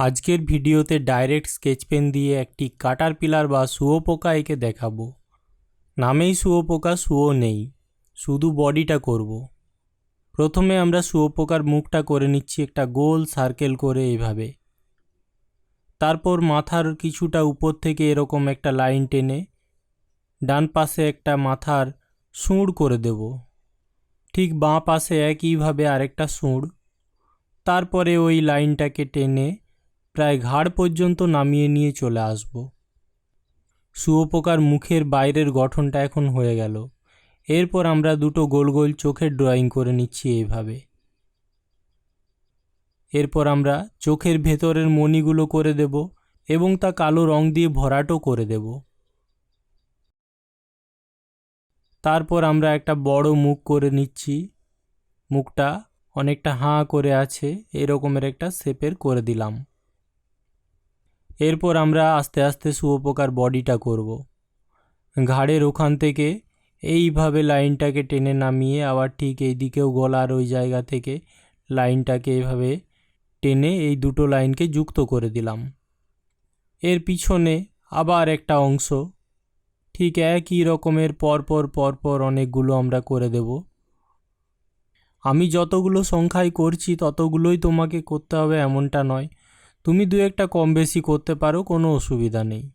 আজকের ভিডিওতে direct sketch pen দিয়ে একটি কাটার পিলার বা শুয়োপোকা এঁকে দেখাবো। নামেই শুয়োপোকা শুয়ো নেই, শুধু বডিটা করব। প্রথমে আমরা শুয়োপোকার মুখটা করে নিচ্ছি একটা গোল সার্কেল করে এইভাবে তারপর মাথার কিছুটা উপর থেকে এরকম একটা লাইন টেনে ডান পাশে একটা মাথার সুঁড় করে দেব। ঠিক বাঁ পাশে একইভাবে আরেকটা সুঁড়। তারপরে ওই লাইনটাকে টেনে প্রায় ঘাড় পর্যন্ত নামিয়ে নিয়ে চলে আসব। শুয়োপোকার মুখের বাইরের গঠনটা এখন হয়ে গেল। এরপর আমরা দুটো গোল গোল চোখের ড্রয়িং করে নিচ্ছি এইভাবে। এরপর আমরা চোখের ভেতরের মণিগুলো করে দেব এবং তা কালো রং দিয়ে ভরাটও করে দেব। তারপর আমরা একটা বড় মুখ করে নিচ্ছি। মুখটা অনেকটা হাঁ করে আছে, এরকমের একটা শেপের করে দিলাম। এরপর আমরা আস্তে আস্তে শুয়োপোকার বডিটা করব। ঘাড়ের ওখান থেকে এইভাবে লাইনটাকে টেনে নামিয়ে আবার ঠিক এই দিকেও গলার ওই জায়গা থেকে লাইনটাকে এইভাবে টেনে এই দুটো লাইনকে যুক্ত করে দিলাম। এর পিছনে আবার একটা অংশ, ঠিক একই রকমের পরপর পরপর অনেকগুলো আমরা করে দেব। আমি যতগুলো সংখ্যায় করছি ততগুলোই তোমাকে করতে হবে এমনটা নয়। তুমি দু একটা কম বেশি করতে পারো, কোনো অসুবিধা নেই।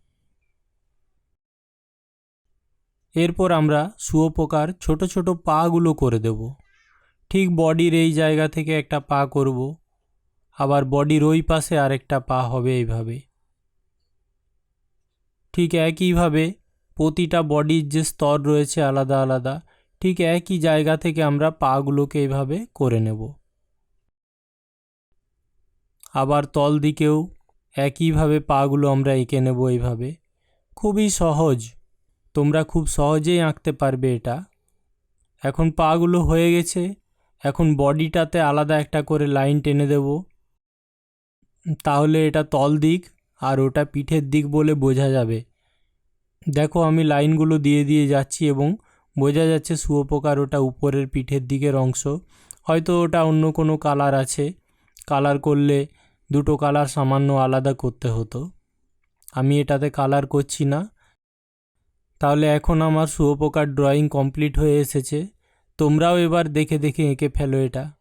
এরপর আমরা শুয়োপোকার ছোট ছোট পাগুলো করে দেব। ঠিক বডির এই জায়গা থেকে একটা পা করব, আবার বডির ওই পাশে আরেকটা পা হবে এইভাবে। ঠিক একইভাবে প্রতিটা বডির যে স্তর রয়েছে আলাদা আলাদা, ঠিক একই জায়গা থেকে আমরা পাগুলোকে এইভাবে করে নেব। আবার তল দিকেও একইভাবে পাগুলো আমরা এঁকে নেব এইভাবে। খুবই সহজ। তোমরা খুব সহজেই আঁকতে পারবে এটা। এখন পাগুলো হয়ে গেছে। এখন বডিটাতে আলাদা একটা করে লাইন টেনে দেব। তাহলে এটা তল দিক আর ওটা পিঠের দিক বলে বোঝা যাবে। দেখো আমি লাইনগুলো দিয়ে দিয়ে যাচ্ছি এবং বোঝা যাচ্ছে শুয়োপোকার ওটা উপরের পিঠের দিকের অংশ। হয়তো ওটা অন্য কোনো কালার আছে। কালার করলে দুটো কালার সামান্য আলাদা করতে হতো। আমি এটাতে কালার করছি না। তাহলে এখন আমার শুয়োপোকার ড্রয়িং কমপ্লিট হয়ে এসেছে। তোমরাও এবার দেখে দেখে এঁকে ফেলো এটা।